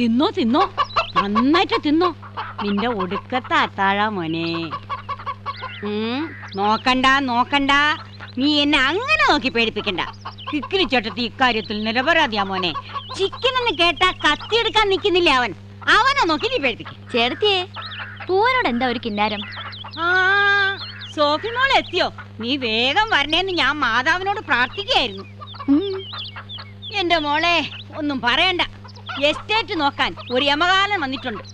തിന്നോ തിന്നോ. നന്നായിട്ട് തിന്നോ. നിന്റെ ഒടുക്കത്തെ അത്താഴ മോനെ. ഉം, നോക്കണ്ട നോക്കണ്ട. നീ എന്നെ അങ്ങനെ നോക്കി പേടിപ്പിക്കണ്ട. കിക്കിരി ചേട്ടത്തി ഇക്കാര്യത്തിൽ നിരപരാധിയാ മോനെ. ചിക്കൻ എന്ന് കേട്ടാ കത്തിയെടുക്കാൻ നിൽക്കുന്നില്ല അവൻ? അവനെ നോക്കി നീ പേടിപ്പിക്കും. ചേർത്തിയേ പൂവനോട് എന്താ ഒരു കിന്നാരം? ആ സോഫി മോൾ എത്തിയോ? നീ വേഗം വരണേന്ന് ഞാൻ മാതാവിനോട് പ്രാർത്ഥിക്കുകയായിരുന്നു. എന്റെ മോളെ ഒന്നും പറയണ്ട. എസ്റ്റേറ്റ് നോക്കാൻ ഒരു യമകാലം വന്നിട്ടുണ്ട്.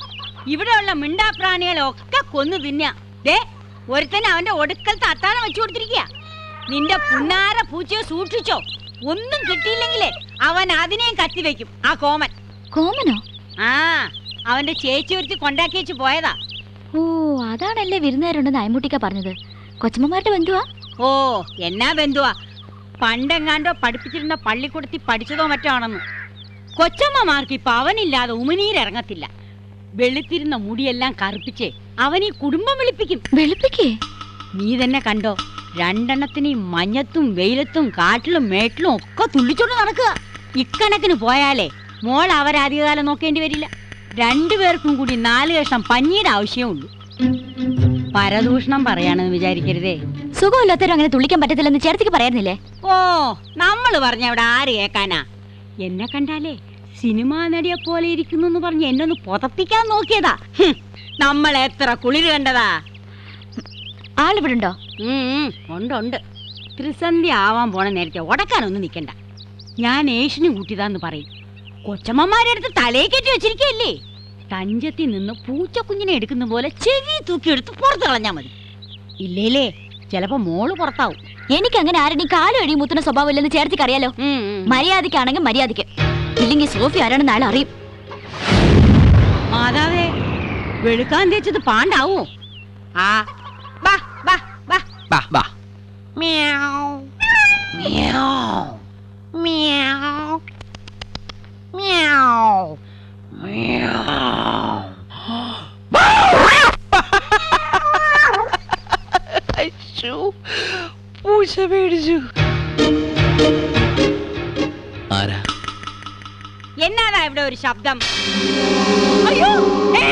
ഇവിടെയുള്ള മിണ്ടാപ്രാണികളെ ഒക്കെ കൊന്നു തിന്ന. ദേ ഒരുത്തൻ അവന്റെ ഒടുക്കലത്തെ അത്താഴം വെച്ചു കൊടുത്തിരിക്കുക നിന്റെ പുന്നാര പൂച്ചയെ സൂക്ഷിച്ചോ. ഒന്നും കിട്ടിയില്ലെങ്കിലേ അവൻ അതിനെയും കത്തിവെക്കും ആ കോമൻ. കോമനോ? ആ അവന്റെ ചേച്ചി ഒരുത്തി കൊണ്ടാക്കി വെച്ച് പോയതാ. ഓ അതാണല്ലേ വിരുന്നുകാരുണ്ടെന്ന് അയമുട്ടിക്ക പറഞ്ഞത്. കൊച്ചമ്മമാരുടെ ബന്ധുവാ? ഓ എന്നാ ബന്ധുവാ. പണ്ടെങ്ങാണ്ടോ പഠിപ്പിച്ചിരുന്ന പള്ളിക്കൂടത്തിൽ പഠിച്ചതോ മറ്റോ ആണെന്ന്. കൊച്ചമ്മമാർക്ക് ഇപ്പൊ അവനില്ലാതെ ഉമിനീരിറങ്ങത്തില്ല. വെളുത്തിരുന്ന മുടിയെല്ലാം കറുപ്പിച്ച് അവൻ ഈ കുടുംബം വിളിപ്പിക്കും. വെളുപ്പിക്കേ? നീ തന്നെ കണ്ടോ രണ്ടെണ്ണത്തിന് മഞ്ഞത്തും വെയിലത്തും കാട്ടിലും മേട്ടിലും ഒക്കെ തുള്ളിച്ചോണ്ട് നടക്കുക. ഇക്കണക്കിന് പോയാലേ മോൾ അവരധികകാലം നോക്കേണ്ടി വരില്ല. രണ്ടുപേർക്കും കൂടി നാല് കഷ്ണം പഞ്ഞിയുടെ ആവശ്യമുള്ളൂ പരദൂഷണം പറയാണെന്ന് വിചാരിക്കരുതേ. സുഖമില്ലാത്തവരും അങ്ങനെ തുള്ളിക്കാൻ പറ്റത്തില്ലെന്ന് ചേർത്തിക്ക് പറയാനില്ലേ? ഓ നമ്മൾ പറഞ്ഞ അവിടെ ആര് കേക്കാനാ എന്നെ കണ്ടാലേ സിനിമാ നടിയെ പോലെ ഇരിക്കുന്നു എന്ന് പറഞ്ഞ് എന്നെ ഒന്ന് പുതപ്പിക്കാൻ നോക്കിയതാ. നമ്മൾ എത്ര കുളിര് കണ്ടതാ? ആളിവിടെ ഉണ്ടോ ഉണ്ട് ഉണ്ട്. ത്രിസന്ധ്യ ആവാൻ പോണ നേരത്തെ ഉടക്കാനൊന്നും നിക്കണ്ട. ഞാൻ ഏഷ്യന് കൂട്ടിയതാന്ന് പറയും. കൊച്ചമ്മമാരെ അടുത്ത് തലയെ കെട്ടി വെച്ചിരിക്കല്ലേ തഞ്ചത്തിൽ നിന്ന് പൂച്ചക്കുഞ്ഞിനെ എടുക്കുന്ന പോലെ ചെവി തൂക്കിയെടുത്ത് പുറത്ത് കളഞ്ഞാൽ മതി. ഇല്ലേലേ ചിലപ്പോ മോൾ പുറത്താവും. എനിക്ക് അങ്ങനെ ആരുടെയും കാലം എഴുതി മുത്തുന്ന സ്വഭാവം ഇല്ലെന്ന് ചേർത്തിക്ക് അറിയാലോ. മര്യാദക്കാണെങ്കിൽ മര്യാദയ്ക്ക് ഇല്ലെങ്കിൽ സോഫി ആരാണെന്ന് ആൾ അറിയും. മാതാവേ വെളുക്കാൻ തേച്ചത് പാണ്ടാവോ? ആ ബാ ബാ ബാ ബാ ബാ മ്യാവ്. മ്യാവ്. മ്യാവ്. മ്യാവ്. പൂച്ച പേടിച്ചു. ആരാ? എന്നാടാ ഇവിടെ ഒരു ശബ്ദം? അയ്യോ ഏ,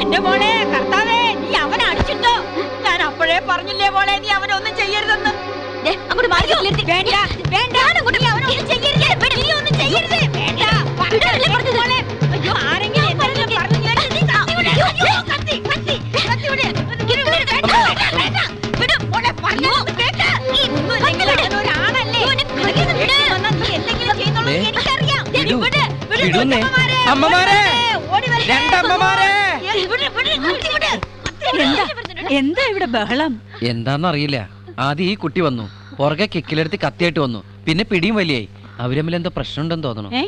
എന്റെ മോളെ കർത്താവേ നീ അവനെ അടിച്ചിട്ടോ? ഞാൻ അപ്പോഴേ പറഞ്ഞില്ലേ മോളെ നീ അവനൊന്നും ചെയ്യരുതെന്ന്. ദേ, അങ്ങോട്ട് മാറി. വേണ്ട വേണ്ട എന്താ? എന്താ ഇവിടെ ബഹളം? എന്താന്നറിയില്ല. ആദ്യം ഈ കുട്ടി വന്നു. പുറകെ കിക്കിലെടുത്ത് കത്തിയായിട്ട് വന്നു. പിന്നെ പിടിയും വലിയായി. അവർ തമ്മിൽ എന്തോ പ്രശ്നമുണ്ടെന്ന് തോന്നണു. ഏ?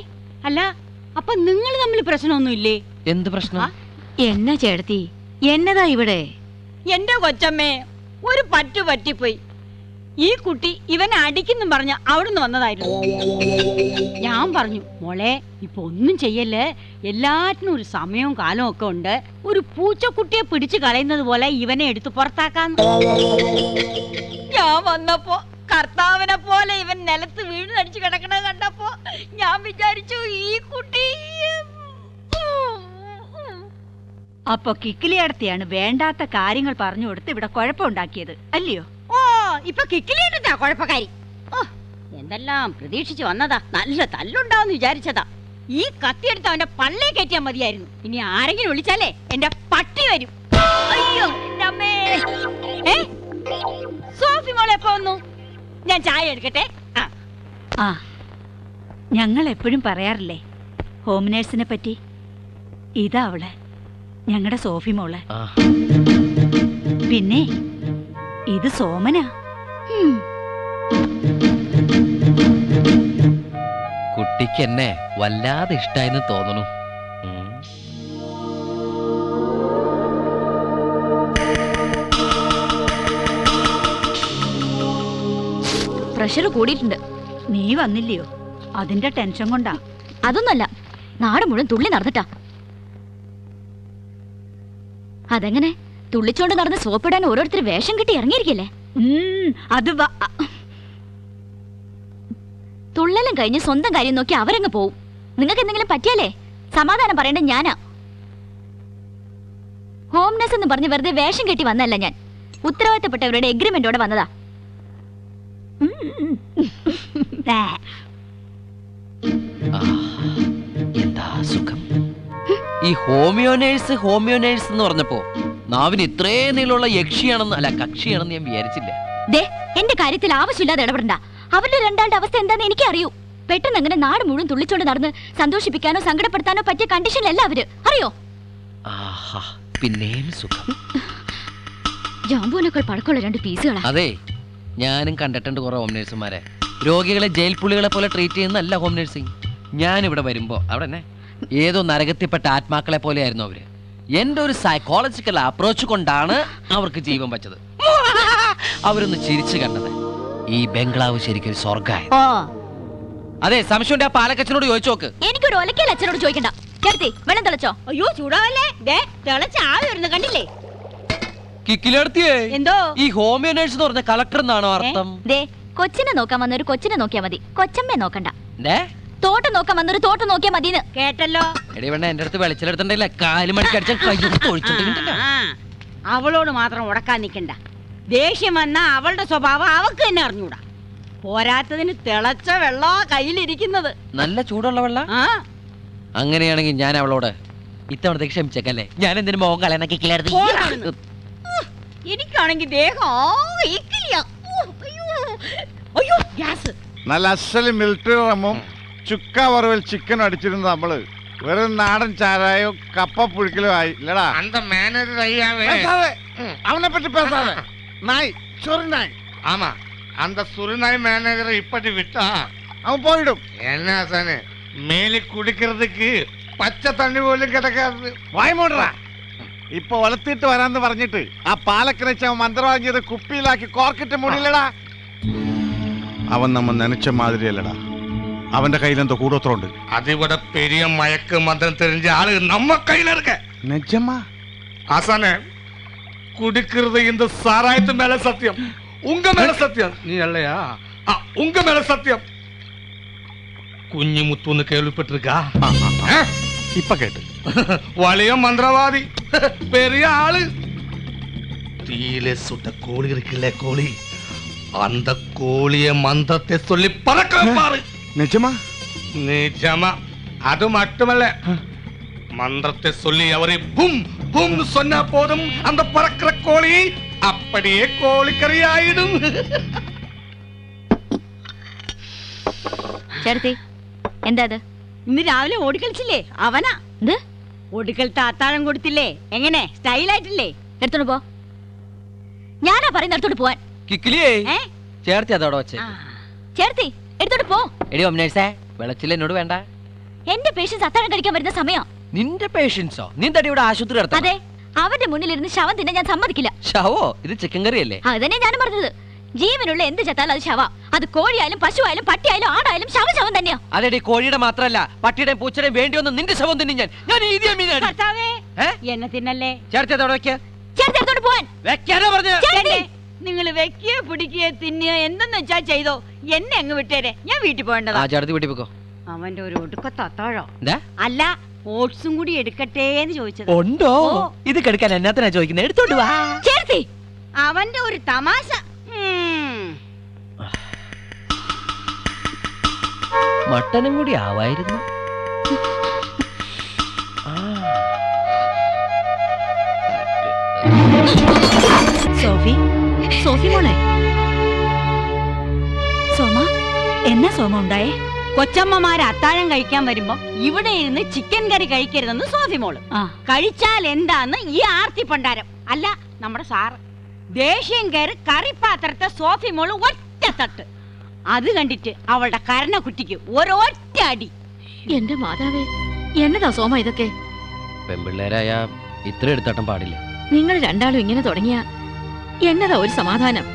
അല്ല അപ്പൊ നിങ്ങൾ തമ്മിൽ പ്രശ്നമൊന്നുമില്ലേ? എന്ത് പ്രശ്നം? എന്നാ ചേട്ടത്തി? എന്നതാ ഇവിടെ? എന്റെ കൊച്ചമ്മേ ഒരു പറ്റു പറ്റിപ്പോയി. ഈ കുട്ടി ഇവനെ അടിക്കുന്നു പറഞ്ഞ് അവിടുന്ന് വന്നതായിരുന്നു. ഞാൻ പറഞ്ഞു മോളെ ഇപ്പൊ ഒന്നും ചെയ്യല്ലേ? എല്ലാറ്റിനും ഒരു സമയവും കാലവും ഒക്കെ ഉണ്ട്. ഒരു പൂച്ചക്കുട്ടിയെ പിടിച്ചു കളയുന്നത് പോലെ ഇവനെ എടുത്തു പുറത്താക്കാന്ന് ഞാൻ വന്നപ്പോ കർത്താവിനെ പോലെ ഇവൻ നിലത്ത് വീണടിച്ച് കിടക്കണത് കണ്ടപ്പോ ഞാൻ വിചാരിച്ചു ഈ കുട്ടി അപ്പൊ കിക്കിലി വേണ്ടാത്ത കാര്യങ്ങൾ പറഞ്ഞു കൊടുത്ത് ഇവിടെ കുഴപ്പമുണ്ടാക്കിയത് അല്ലയോ? ഇപ്പൊ കിക്കിലിട്ടാ കുഴപ്പക്കാരി. ഓ എന്തെല്ലാം പ്രതീക്ഷിച്ചു വന്നതാ. നല്ല തല്ലുണ്ടാവും വിചാരിച്ചതാ. ഈ കത്തിയെടുത്ത് അവന്റെ പള്ളേ കയറ്റിയാ മതിയായിരുന്നു. ഇനി ആരെങ്കിലും വിളിച്ചാലേ എന്റെ പട്ടി വരും. അയ്യോ എന്റെ അമ്മേ. ഏ? സോഫി മോളെ എപ്പോ വന്നു? ഞാൻ ചായ എടുക്കട്ടെ. ആ. ആ ഞങ്ങൾ എപ്പോഴും പറയാറില്ലേ ഹോം നേഴ്സിനെ പറ്റി? ഇതാ അവൾ ഞങ്ങളുടെ സോഫി മോൾ. പിന്നെ ഇത് സോമനാ. കുട്ടിക്ക് എന്നെ വല്ലാതെ ഇഷ്ടായെന്ന് തോന്നുന്നു. പ്രഷർ കൂടിയിട്ടുണ്ട്. നീ വന്നില്ലയോ? അതിന്റെ ടെൻഷൻ കൊണ്ടാ. അതൊന്നല്ല. നാട് മുഴുവൻ തുള്ളി നടന്നിട്ടാ. അതെങ്ങനെ? തുള്ളിച്ചോണ്ട് നടന്ന് സോപ്പിടാൻ ഓരോരുത്തർ വേഷം കിട്ടി ഇറങ്ങിയിരിക്കല്ലേ? അത് തുള്ളലും കഴിഞ്ഞ് സ്വന്തം കാര്യം നോക്കി അവരങ്ങ് പോവും. നിങ്ങൾക്ക് എന്തെങ്കിലും പറ്റിയല്ലേ സമാധാനം പറയേണ്ട ഞാനാ. ഹോംനെസ് എന്ന് പറഞ്ഞ് വെറുതെ വേഷം കെട്ടി വന്നല്ല ഞാൻ. ഉത്തരവാദിത്തപ്പെട്ടവരുടെ എഗ്രിമെന്റോടെ വന്നതാ. എന്താ സുഖം? ഈ ഹോമിയോ നേഴ്സ് ഹോമിയോ നേഴ്സ് എന്ന് പറഞ്ഞപ്പോ നാവിന് ഇത്രേ നീളമുള്ള യക്ഷിയാണെന്ന് അല്ല കക്ഷിയാണെന്ന് ഞാൻ വിചാരിച്ചില്ല. ദേ എന്റെ കാര്യത്തിൽ ആവശ്യമില്ലാതെ ഇടപെടണ്ട. അവരുടെ രണ്ടാളുടെ അവസ്ഥ എന്താന്ന് എനിക്ക് അറിയൂ പെട്ടെന്ന് അങ്ങനെ നാട് മുഴുവൻ തുള്ളിച്ചോണ്ട് നടന്ന് സന്തോഷിപ്പിക്കാനോ സങ്കടപ്പെടുത്താനോ പറ്റിയ കണ്ടീഷനിലല്ല അവർ. അറിയോ? പിന്നെയും സുഖം. ജാമ്പൂനേക്കാൾ പഴക്കമുള്ള രണ്ട് പീസുകളാ. അതെ ഞാനും കണ്ടിട്ടുണ്ട് കുറെ ഹോം നേഴ്സുമാരെ രോഗികളെ ജയിൽ പുള്ളികളെ പോലെ ട്രീറ്റ് ചെയ്യുന്നല്ല ഹോം നേഴ്സിംഗ് ഞാൻ ഇവിടെ വരുമ്പോ അവിടെ ഏതോ നരകത്തിൽപ്പെട്ട ആത്മാക്കളെ പോലെയായിരുന്നു അവർ. എന്റെ ഒരു സൈക്കോളജിക്കൽ അപ്രോച്ച് കൊണ്ടാണ് അവർക്ക് ജീവൻ വെച്ചത്. അവരൊന്ന് ചിരിച്ചു കണ്ടത്. ഈ ബംഗ്ലാവ് ശരിക്കും സ്വർഗായ ഓ അതെ സംശയം ആ പാലക്കച്ചനോട് ചോദിച്ചു നോക്ക്. എനിക്കൊരു ഒലക്കൽ അച്ഛനോട് ചോദിക്കണ്ട. ചേർത്തി വെള്ളം തിളച്ചോ? അയ്യോ ചൂടാവല്ലേ? ദേ തിളച്ച ആവി വരുന്നു കണ്ടില്ലേ? കിക്കിലെടുത്തിയേ? എന്തോ? ഈ ഹോമിയോ നേഴ്സ് എന്ന് പറഞ്ഞ കളക്ടർ എന്നാണോ അർത്ഥം? ദേ കൊച്ചിനെ നോക്കാൻ വന്ന ഒരു കൊച്ചിനെ നോക്കിയാ മതി. കൊച്ചമ്മയെ നോക്കണ്ട. ഡേ തോട്ടം നോക്കാൻ വന്നൊരു തോട്ടം നോക്കിയാ മതിന്ന്. കേട്ടല്ലോ. എടി വേണ്ട എന്റെ അടുത്ത് വെളിച്ചിലെടുത്തിട്ടില്ല കാൽ മണിക്ക് അടിച്ച ആ, അവളോട് മാത്രം ഉടക്കാൻ നിൽക്കണ്ട ദേഷ്യം വന്ന അവളുടെ സ്വഭാവം അവക്ക് തന്നെ അറിഞ്ഞൂടാ. പോരാത്തതിന് തിളച്ച വെള്ളോ കയ്യിലിരിക്കുന്നത്. നല്ല ചൂടുള്ള വെള്ള? ആ. അങ്ങനെയാണെങ്കിൽ ഞാൻ അവളോട് ഇത്തവണത്തേക്ക് ക്ഷമിച്ചേക്കല്ലേ? ഞാൻ എന്തിനു മോഹം പോരാടുന്നു. എനിക്കാണെങ്കിൽ ദേഹം അയ്യോ. അയ്യോ ഗ്യാസ്. നല്ല അസലും മിലിറ്ററി റമ്മും. ചുക്ക വറവിൽ ചിക്കൻ അടിച്ചിരുന്നു നമ്മൾ. വെറും നാടൻ ചാരായോ കപ്പ പുഴുക്കലോ ആയി. ഇല്ലടാ. പറ്റി மேனேஜர் ஐயாவே பேசாதே. ம். அவனை பற்றி பேசாத நாய் சொரி நாய் ஆமா அந்த சுருநாய் மேனேஜரை இப்படி விட்டா அவன் போயிடும் என்ன சானு ഇപ്പൊ വളർത്തിയിട്ട് വരാന്ന് പറഞ്ഞിട്ട് ആ പാലക്കിണച്ച അവൻ മന്ത്രവാങ്ങിയത് കുപ്പിയിലാക്കി കോർക്കിട്ട് മുടിയില്ലടാ. അവൻ നമ്മ നനച്ച മാതിരിയല്ലടാ. അവന്റെ കയ്യിലെന്തോ കൂടോത്രമുണ്ട് அதை விட பெரிய மயக்க மந்திரம் தெரிஞ்ச ஆளு நம்ம கையில இருக்க നിജമ്മ ஆசானே குடிக்கிறது இந்த சாராயத்து மேல சத்தியம் உங்க மேல சத்தியம் நீ இல்லையா ஆ, உங்க மேல சத்தியம் കുഞ്ഞു മുത്തുന്ന് കേൾവിപ്പെട്ടിരിക്കാ ഏ? ഇപ്പൊ കേട്ട് വലിയ മന്ത്രവാദി പെരിയ ആള് തീയിലെ சுட்ட கோழி இருக்குல்ல கோழி அந்த கோழிய மந்திரத்தை சொல்லி பறக்க வைப்பாரு നിജമ്മ நிஜமா அது மட்டுமல்ல மந்திரத்தை சொல்லி அவரை பும் பும் சொன்னா போதும் அந்த பறக்கிற கோழி அப்படியே கோழிக்கறி ஆயிடும் ചേർത്തി എന്താ അത് ഇന്ന് രാവിലെ ഓടിക്കളിച്ചില്ലേ അവനാ ഇത് ഒടുക്കലത്തെ അത്താഴം കൊടുത്തില്ലേ എങ്ങനെ സ്റ്റൈലായിട്ടില്ലേ എടുത്തോണ്ട് പോ ഞാനാ പറയുന്ന എടുത്തോണ്ട് പോവാൻ കിക്കിലിയേ ഏ ചേർത്തി അതോടെ വെച്ച് ആ. ചേർത്തി എടുത്തോണ്ട് പോ. എടി ഹോം നേഴ്സേ വെളച്ചിൽ എന്നോട് വേണ്ട. എന്റെ പേഷ്യൻസ് അത്താഴം കഴിക്കാൻ വരുന്ന സമയം. നിന്റെ പേഷ്യൻസോ നീ തടി ഇവിടെ ആശുപത്രി നടത്താം അതെ അവരുടെ മുന്നിലിരുന്ന് ശവം തിന്നെ ഞാൻ സമ്മതിക്കില്ല. ശവോ? ഇത് ചിക്കൻ കറി അല്ലേ? അത് തന്നെ ഞാനും പറഞ്ഞത്. ജീവനുള്ള എന്ത് ചത്താലും അത് ശവ. അത് കോഴിയായാലും പശുവായാലും പട്ടിയായാലും ആടായാലും ശവ ശവം തന്നെയാ. അതെടി കോഴിയുടെ മാത്രല്ല പട്ടിയുടെയും പൂച്ചയുടെയും വേണ്ടി ഒന്ന് നിന്റെ ശവം തിന്നി ഞാൻ. ഞാൻ ഈദിയ മീനാണ് കർത്താവേ എന്നെ തിന്നല്ലേ? ചേർത്തി അതോടെ വെക്ക? ചേർത്തി എടുത്തോണ്ട് പോവാൻ. വെക്കാനാ പറഞ്ഞ നിങ്ങൾ വെക്കുകയോ പിടിക്കുകയോ തിന്നുകയോ എന്തെന്ന് വെച്ചാ ചെയ്തോ? എന്നെ അങ്ങ് വിട്ടേരെ. ഞാൻ വീട്ടിൽ ആ പോകേണ്ടതാ വീട്ടിൽ പോക്കോ അവന്റെ ഒരു ഒടുക്കത്തെ അത്താഴോ എന്താ? അല്ല ഓട്സും കൂടി എടുക്കട്ടെ എന്ന് ചോദിച്ചത്. ഉണ്ടോ? ഇത് കെടുക്കാൻ എന്നാത്തിനാ ചോദിക്കുന്നത് എടുത്തോണ്ട് വാ. ചേർത്തി അവന്റെ ഒരു തമാശ. മട്ടനും കൂടി ആവായിരുന്നു. ആ. സോഫി സോഫി മോളെ. സോമ എന്നാ സോമ ഉണ്ടായേ? കൊച്ചമ്മമാര് അത്താഴം കഴിക്കാൻ വരുമ്പോ ഇവിടെ ഇരുന്ന് ചിക്കൻ കറി കഴിക്കരുതെന്ന് സോഫി മോൾ. ആ. കഴിച്ചാൽ എന്താന്ന് ഈ ആർത്തി പണ്ടാരം. അല്ല നമ്മുടെ സാറ്. ദേഷ്യം കയറി കറിപ്പാത്രത്തെ സോഫി മോൾ ഒറ്റ തട്ട്. അത് കണ്ടിട്ട് അവളുടെ കരണ കുട്ടിക്ക് ഒരൊറ്റ അടി. എന്റെ മാതാവേ എന്നതാ സോമ ഇതൊക്കെ? പെൺപിള്ളേരായ ഇത്ര എടുത്തട്ടം പാടില്ല? നിങ്ങൾ രണ്ടാളും ഇങ്ങനെ തുടങ്ങിയ എന്നതാ ഒരു സമാധാനം?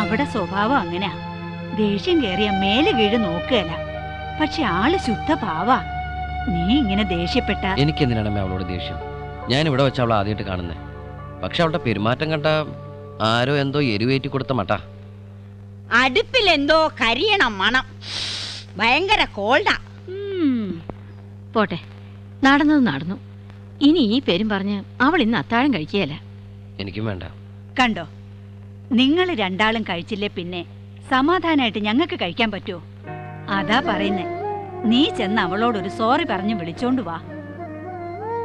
അവിടെ സ്വഭാവം അങ്ങനെയാ. ദേഷ്യം കേറിയ മേലെ വീഴ് നോക്കുകയല്ല പക്ഷെ ആൾ ശുദ്ധ പാവാ നീ ഇങ്ങനെ ദേഷ്യപ്പെട്ട എനിക്ക് എന്തിനാണ് അവളോട് ദേഷ്യം? ഞാൻ ഇവിടെ വെച്ച അവളെ ആദ്യമായിട്ട് കാണുന്നത് പക്ഷെ അവളുടെ പെരുമാറ്റം കണ്ട ആരോ എന്തോ എരിവേറ്റി കൊടുത്ത മട്ടാ. അടുപ്പിൽ എന്തോ കരിയണം മണം. ഭയങ്കര കോൾഡാ. പോട്ടെ. നടന്നത് നടന്നു. ഇനി ഈ പേരും പറഞ്ഞ് അവൾ ഇന്ന് അത്താഴം കഴിക്കുകയല്ല എനിക്കും വേണ്ട. കണ്ടോ? നിങ്ങൾ രണ്ടാളും കഴിച്ചില്ലേ പിന്നെ? സമാധാനായിട്ട് ഞങ്ങൾക്ക് കഴിക്കാൻ പറ്റുമോ? അതാ പറയുന്നേ. നീ ചെന്ന് അവളോട് ഒരു സോറി പറഞ്ഞ് വിളിച്ചോണ്ട് വാ.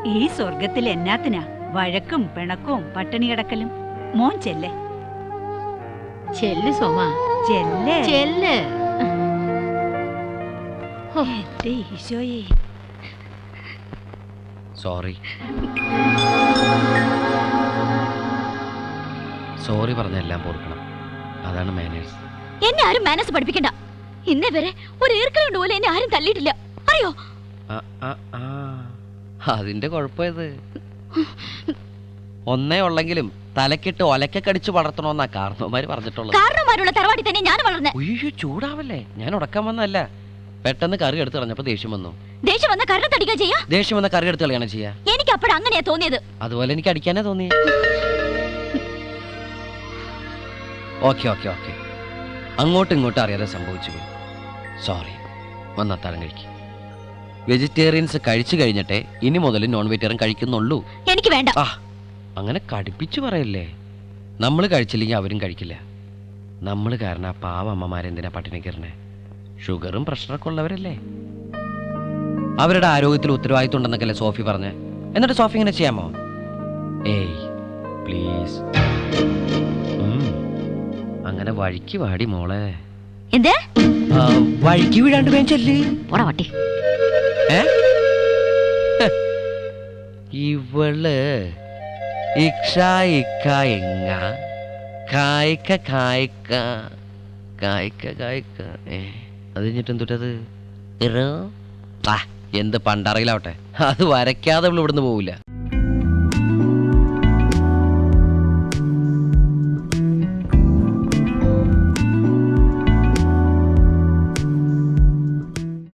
ഈ സ്വർഗത്തിൽ എന്നാത്തിനാ? വഴക്കും പിണക്കവും പട്ടിണി കിടക്കലും. മോൻ ചെല്ലേ? ചെല്ല് സോമ. ചെല്ലേ? ചെല്ല്. എന്റെ ഈശോയെ. സോറി. സോറി പറഞ്ഞെല്ലാം എല്ലാം പൊറുക്കണം. അതാണ് മാനേഴ്സ് എന്നെ ആരും മാനസ് പഠിപ്പിക്കണ്ട. ഇന്നേ വരെ ഒരു ഈർക്കലുണ്ട് പോലെ എന്നെ ആരും തല്ലിയിട്ടില്ല അറിയോ. അതിന്റെ കുഴപ്പത് ഒന്നേ ഉള്ളെങ്കിലും തലക്കിട്ട് ഒലക്ക കടിച്ച് വളർത്തണമെന്നാ കാരണവന്മാര് പറഞ്ഞിട്ടുള്ളത്. കാരണവന്മാരുള്ള തറവാടി തന്നെ ഞാൻ വളർന്നെ. അയ്യോ ചൂടാവല്ലേ? ഞാൻ ഉടക്കാൻ വന്നല്ല പെട്ടെന്ന് കറി എടുത്ത് കളഞ്ഞപ്പോ ദേഷ്യം വന്നു. ദേഷ്യം വന്ന കറി തടിക്കുക ചെയ്യാ? ദേഷ്യം വന്ന കറി എടുത്ത് കളയാണ് ചെയ്യാ. എനിക്ക് അപ്പോൾ അങ്ങനെയാ തോന്നിയത്. അതുപോലെ എനിക്ക് അടിക്കാനേ തോന്നി ഓക്കെ ഓക്കെ ഓക്കെ. അങ്ങോട്ടും ഇങ്ങോട്ടും അറിയാതെ സംഭവിച്ചു പോയി. സോറി വന്നത്താഴം കഴിക്കും. വെജിറ്റേറിയൻസ് കഴിച്ചു കഴിഞ്ഞിട്ടേ ഇനി മുതൽ നോൺ വെജിറ്റേറിയൻ കഴിക്കുന്നുള്ളൂ. എനിക്ക് വേണ്ട. ആ അങ്ങനെ കടുപ്പിച്ചു പറയല്ലേ. നമ്മൾ കഴിച്ചില്ലെങ്കിൽ അവരും കഴിക്കില്ല. നമ്മൾ കാരണം ആ പാവ അമ്മമാരെന്തിനാ പട്ടിണി കയറണേ ഷുഗറും പ്രഷറൊക്കെ ഉള്ളവരല്ലേ. അവരുടെ ആരോഗ്യത്തിൽ ഉത്തരവാദിത്വം ഉണ്ടെന്നൊക്കെ സോഫി പറഞ്ഞ്. എന്നിട്ട് സോഫി ഇങ്ങനെ ചെയ്യാമോ? ഏയ് പ്ലീസ് അങ്ങനെ വഴിക്ക് വാടി മോളെ. എന്തേ? ആ, വഴിക്ക് വീഴാണ്ട് വേഗം ചെല്ല്. പോടാ വട്ടി. ഏ? ഹ്. ഇവൾ ഇക്ഷ ഇക്ക എങ്ങ? കായ്ക്ക കായ്ക്ക. കായ്ക്ക കായ്ക്ക. ഏ അത് കഴിഞ്ഞിട്ട് എന്തുട്ടത് ഇറ. ആ എന്ത് പണ്ടറയിലാവട്ടെ. അത് വരയ്ക്കാതെ ഇവൾ ഇവിടുന്ന് പോവില്ല